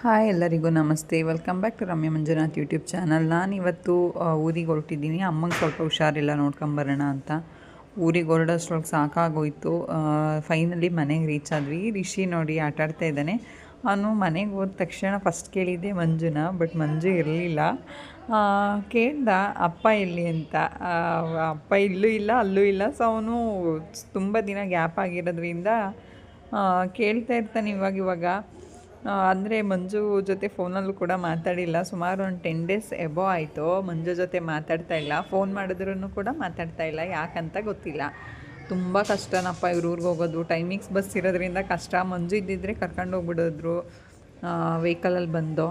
Hi ಎಲ್ಲರಿಗೂ ನಮಸ್ತೆ. Welcome back to Ramya Manjunath YouTube channel ನಾನು ಇವತ್ತು ಊರಿಗೆ ಹೊರಟಿದ್ದೀನಿ. ಅಮ್ಮಂಗೆ ಸ್ವಲ್ಪ ಹುಷಾರಿಲ್ಲ ನೋಡ್ಕೊಂಬರೋಣ ಅಂತ. ಊರಿಗೆ ಹೊರಡೋಷ್ಟ್ರೊಳಗೆ ಸಾಕಾಗೋಯ್ತು. ಫೈನಲಿ ಮನೆಗೆ ರೀಚ್ ಆದ್ವಿ. ರಿಷಿ ನೋಡಿ ಆಟ ಆಡ್ತಾ ಇದ್ದಾನೆ. ಅವನು ಮನೆಗೆ ಹೋದ ತಕ್ಷಣ ಫಸ್ಟ್ ಕೇಳಿದ್ದೆ ಮಂಜುನ ಬಟ್ ಮಂಜು ಇರಲಿಲ್ಲ. ಕೇಳ್ದ, ಅಪ್ಪ ಎಲ್ಲಿ ಅಂತ? ಅಪ್ಪ ಇಲ್ಲೂ ಇಲ್ಲ, ಅಲ್ಲೂ ಇಲ್ಲ. ಸೊ ಅವನು ತುಂಬ ದಿನ ಗ್ಯಾಪ್ ಆಗಿರೋದ್ರಿಂದ ಕೇಳ್ತಾ ಇರ್ತಾನೆ ಇವಾಗ ಇವಾಗ. ಅಂದರೆ ಮಂಜು ಜೊತೆ ಫೋನಲ್ಲೂ ಕೂಡ ಮಾತಾಡಿಲ್ಲ. ಸುಮಾರು ಒಂದು ಟೆನ್ ಡೇಸ್ ಎಬೋ ಆಯಿತು. ಮಂಜು ಜೊತೆ ಮಾತಾಡ್ತಾ ಇಲ್ಲ. ಫೋನ್ ಮಾಡಿದ್ರೂ ಕೂಡ ಮಾತಾಡ್ತಾ ಇಲ್ಲ. ಯಾಕಂತ ಗೊತ್ತಿಲ್ಲ. ತುಂಬ ಕಷ್ಟನಪ್ಪ ಇವ್ರ ಊರಿಗೆ ಹೋಗೋದು. ಟೈಮಿಂಗ್ಸ್ ಬಸ್ ಇರೋದ್ರಿಂದ ಕಷ್ಟ. ಮಂಜು ಇದ್ದಿದ್ರೆ ಕರ್ಕೊಂಡು ಹೋಗ್ಬಿಡಿದ್ರು. ವೆಹಿಕಲಲ್ಲಿ ಬಂದು.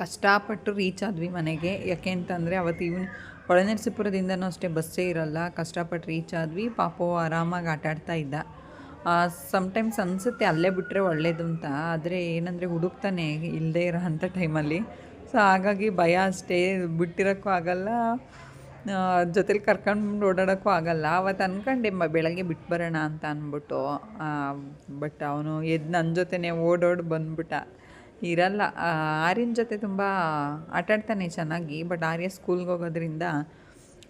ಕಷ್ಟಪಟ್ಟು ರೀಚ್ ಆದ್ವಿ ಮನೆಗೆ. ಯಾಕೆ ಅಂತಂದರೆ ಅವತ್ತು ಇವನು ಒಳನರಸೀಪುರದಿಂದನೂ ಅಷ್ಟೇ ಬಸ್ಸೇ ಇರಲ್ಲ. ಕಷ್ಟಪಟ್ಟು ರೀಚ್ ಆದ್ವಿ. ಪಾಪು ಆರಾಮಾಗಿ ಆಟಾಡ್ತಾ ಇದ್ದ. ಸಮ್ಟೈಮ್ಸ್ ಅನಿಸುತ್ತೆ ಅಲ್ಲೇ ಬಿಟ್ಟರೆ ಒಳ್ಳೇದು ಅಂತ. ಆದರೆ ಏನಂದರೆ ಹುಡುಕ್ತಾನೆ ಇಲ್ಲದೇ ಇರೋ ಅಂಥ ಟೈಮಲ್ಲಿ ಸೊ ಹಾಗಾಗಿ ಭಯ ಅಷ್ಟೇ. ಬಿಟ್ಟಿರೋಕ್ಕೂ ಆಗಲ್ಲ. ಜೊತೆಲಿ ಕರ್ಕೊಂಡು ಓಡಾಡೋಕ್ಕೂ ಆಗಲ್ಲ. ಅವತ್ತು ಅಂದ್ಕೊಂಡೆ ಬೆಳಗ್ಗೆ ಬಿಟ್ಟು ಬರೋಣ ಅಂತ ಅಂದ್ಬಿಟ್ಟು ಬಟ್ ಅವನು ಎದ್ದು ನನ್ನ ಜೊತೆನೇ ಓಡೋಡಿ ಬಂದ್ಬಿಟ್ಟ. ಇರಲ್ಲ. ಆರ್ಯನ ಜೊತೆ ತುಂಬ ಆಟಾಡ್ತಾನೆ ಚೆನ್ನಾಗಿ. ಬಟ್ ಆರ್ಯ ಸ್ಕೂಲ್ಗೆ ಹೋಗೋದ್ರಿಂದ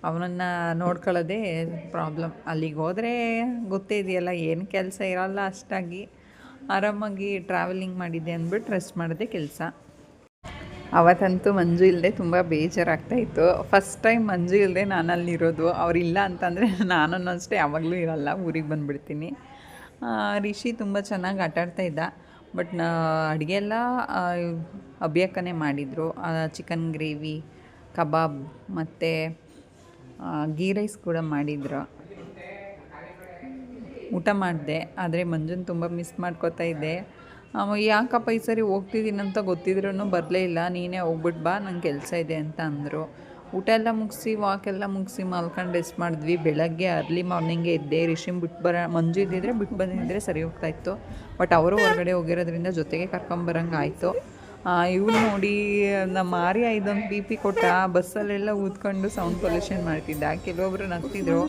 ಅವನನ್ನು ನೋಡ್ಕೊಳ್ಳೋದೇ ಪ್ರಾಬ್ಲಮ್ ಅಲ್ಲಿಗೆ ಹೋದರೆ ಗೊತ್ತೇ ಇದೆಯಲ್ಲ, ಏನು ಕೆಲಸ ಇರಲ್ಲ ಅಷ್ಟಾಗಿ. ಆರಾಮಾಗಿ ಟ್ರಾವೆಲಿಂಗ್ ಮಾಡಿದ್ದೆ ಅಂದ್ಬಿಟ್ಟು ರೆಸ್ಟ್ ಮಾಡಿದೆ ಕೆಲಸ. ಅವತ್ತಂತೂ ಮಂಜು ಇಲ್ಲದೆ ತುಂಬ ಬೇಜಾರಾಗ್ತಾಯಿತ್ತು ಫಸ್ಟ್ ಟೈಮ್ ಮಂಜು ಇಲ್ಲದೆ ನಾನು ಅಲ್ಲಿರೋದು ಅವರಿಲ್ಲ ಅಂತಂದರೆ ನಾನು ಅಷ್ಟೇ ಯಾವಾಗಲೂ ಇರಲ್ಲ, ಊರಿಗೆ ಬಂದುಬಿಡ್ತೀನಿ. ರಿಷಿ ತುಂಬ ಚೆನ್ನಾಗಿ ಆಟಾಡ್ತಾ ಇದ್ದ. ಬಟ್ ನಾ ಅಡುಗೆ ಎಲ್ಲ ಅಭ್ಯಕ್ಕನೇ ಮಾಡಿದರು. ಚಿಕನ್ ಗ್ರೇವಿ ಕಬಾಬ್, ಮತ್ತು ಗೀ ರೈಸ್ ಕೂಡ ಮಾಡಿದ್ರು. ಊಟ ಮಾಡಿದೆ, ಆದರೆ ಮಂಜುನ್ ತುಂಬ ಮಿಸ್ ಮಾಡ್ಕೋತಾ ಇದ್ದೆ. ಯಾಕಪ್ಪ ಈ ಸರಿ ಹೋಗ್ತಿದ್ದೀನಂತ ಗೊತ್ತಿದ್ರೂ ಬರಲೇ ಇಲ್ಲ, ನೀನೇ ಹೋಗ್ಬಿಟ್ಟು ಬಾ, ನಂಗೆ ಕೆಲಸ ಇದೆ ಅಂತ ಅಂದರು. ಊಟ ಎಲ್ಲ ಮುಗಿಸಿ ವಾಕ್ ಎಲ್ಲ ಮುಗಿಸಿ ಮಲ್ಕೊಂಡು ರೆಸ್ಟ್ ಮಾಡಿದ್ವಿ. ಬೆಳಗ್ಗೆ ಅರ್ಲಿ ಮಾರ್ನಿಂಗೇ ಇದ್ದೆ ರಿಷಿಮ್ ಬಿಟ್ಟು ಬರ, ಮಂಜು ಇದ್ದಿದ್ರೆ ಬಿಟ್ಟು ಬಂದಿದ್ದರೆ ಸರಿ ಹೋಗ್ತಾಯಿತ್ತು ಬಟ್ ಅವರು ಹೊರಗಡೆ ಹೋಗಿರೋದ್ರಿಂದ ಜೊತೆಗೆ ಕರ್ಕೊಂಬರಂಗೆ ಆಯಿತು. ಇವ್ನು ನೋಡಿ ನಮ್ಮ ಆರ್ಯ ಇದೊಂದು ಬಿ ಪಿ ಕೊಟ್ಟ ಬಸ್ಸಲ್ಲೆಲ್ಲ ಊದ್ಕೊಂಡು ಸೌಂಡ್ ಪೊಲ್ಯೂಷನ್ ಮಾಡ್ತಿದ್ದ. ಕೆಲವೊಬ್ರು ನಗ್ತಿದ್ರು.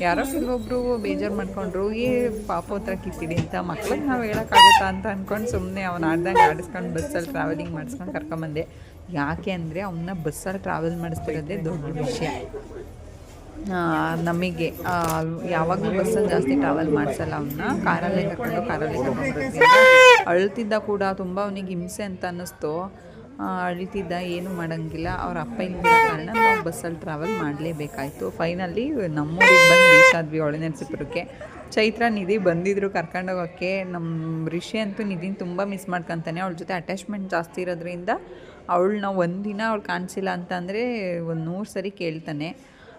ಯಾರೋ ಕೆಲವೊಬ್ರು ಬೇಜಾರು ಮಾಡ್ಕೊಂಡ್ರು. ಏ, ಪಾಪ ಹತ್ರ ಕಿತ್ತಿಡಿ ಅಂತ ಮಕ್ಳಿಗೆ ನಾವು ಹೇಳೋಕ್ಕಾಗುತ್ತಾ ಅಂತ ಅಂದ್ಕೊಂಡು ಸುಮ್ಮನೆ ಅವ್ನು ಆಡ್ದಂಗೆ ಆಡಿಸ್ಕೊಂಡು ಬಸ್ಸಲ್ಲಿ ಟ್ರಾವೆಲಿಂಗ್ ಮಾಡಿಸ್ಕೊಂಡು ಕರ್ಕೊಂಬಂದೆ. ಯಾಕೆ ಅಂದರೆ ಅವನ್ನ ಬಸ್ಸಲ್ಲಿ ಟ್ರಾವೆಲ್ ಮಾಡಿಸ್ತಿರೋದೇ ದೊಡ್ಡ ವಿಷಯ. ನಮಗೆ ಯಾವಾಗಲೂ ಬಸ್ಸಲ್ಲಿ ಜಾಸ್ತಿ ಟ್ರಾವೆಲ್ ಮಾಡಿಸಲ್ಲ ಅವನ್ನ ಕಾರಲ್ಲಿ ಕರ್ಕೊಂಡು ಕಾರಲ್ಲೇ ಕರ್ಕೊಂಡು ಅಳ್ತಿದ್ದ ಕೂಡ, ತುಂಬ ಅವನಿಗೆ ಹಿಂಸೆ ಅಂತ ಅನ್ನಿಸ್ತು. ಅಳಿತಿದ್ದ, ಏನು ಮಾಡೋಂಗಿಲ್ಲ. ಅವ್ರ ಅಪ್ಪ ಇಲ್ಲದ ಕಾರಣ ನಾವು ಬಸ್ಸಲ್ಲಿ ಟ್ರಾವೆಲ್ ಮಾಡಲೇಬೇಕಾಯ್ತು. ಫೈನಲಿ ನಮ್ಮೂರಿಗೆ ಬಂದು ರೀಚ್ ಆದ್ವಿ ಚೈತ್ರ, ನಿಧಿ ಬಂದಿದ್ರು ಕರ್ಕೊಂಡೋಗೋಕ್ಕೆ ನಮ್ಮ ರಿಷಿ ಅಂತೂ ನಿಧಿನ ತುಂಬ ಮಿಸ್ ಮಾಡ್ಕೊತಾನೆ. ಅವಳ ಜೊತೆ ಅಟ್ಯಾಚ್ಮೆಂಟ್ ಜಾಸ್ತಿ ಇರೋದ್ರಿಂದ ಅವಳನ್ನ ಒಂದಿನ ಅವಳು ಕಾಣಿಸಿಲ್ಲ ಅಂತಂದರೆ ಒಂದು ನೂರು ಸರಿ ಕೇಳ್ತಾನೆ.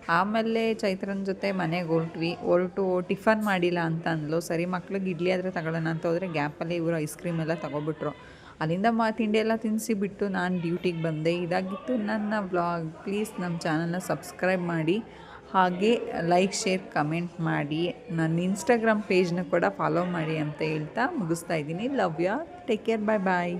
ಆಮೇಲೆ ಚೈತ್ರನ ಜೊತೆ ಮನೆಗೆ ಹೊರಟ್ವಿ. ಹೊರಟು ಟಿಫನ್ ಮಾಡಿಲ್ಲ ಅಂತ ಅಂದ್ಲು. ಸರಿ, ಮಕ್ಳಿಗೆ ಇಡ್ಲಿ ಆದರೆ ತಗೊಳ್ಳೋಣ ಅಂತ ಹೋದರೆ ಗ್ಯಾಪಲ್ಲಿ ಇವರು ಐಸ್ ಕ್ರೀಮ್ ಎಲ್ಲ ತಗೊಬಿಟ್ರು. ಅಲ್ಲಿಂದ ಮಾ, ತಿಂಡಿ ಎಲ್ಲ ತಿನ್ನಿಸಿಬಿಟ್ಟು ನಾನು ಡ್ಯೂಟಿಗೆ ಬಂದೆ. ಇದಾಗಿತ್ತು ನನ್ನ ವ್ಲಾಗ್ ಪ್ಲೀಸ್ ನಮ್ಮ ಚಾನಲ್ನ ಸಬ್ಸ್ಕ್ರೈಬ್ ಮಾಡಿ. ಹಾಗೆ ಲೈಕ್ ಶೇರ್ ಕಮೆಂಟ್ ಮಾಡಿ. ನನ್ನ ಇನ್ಸ್ಟಾಗ್ರಾಮ್ ಪೇಜ್ನ ಕೂಡ ಫಾಲೋ ಮಾಡಿ ಅಂತ ಹೇಳ್ತಾ ಮುಗಿಸ್ತಾ ಇದ್ದೀನಿ. Love ya take care bye bye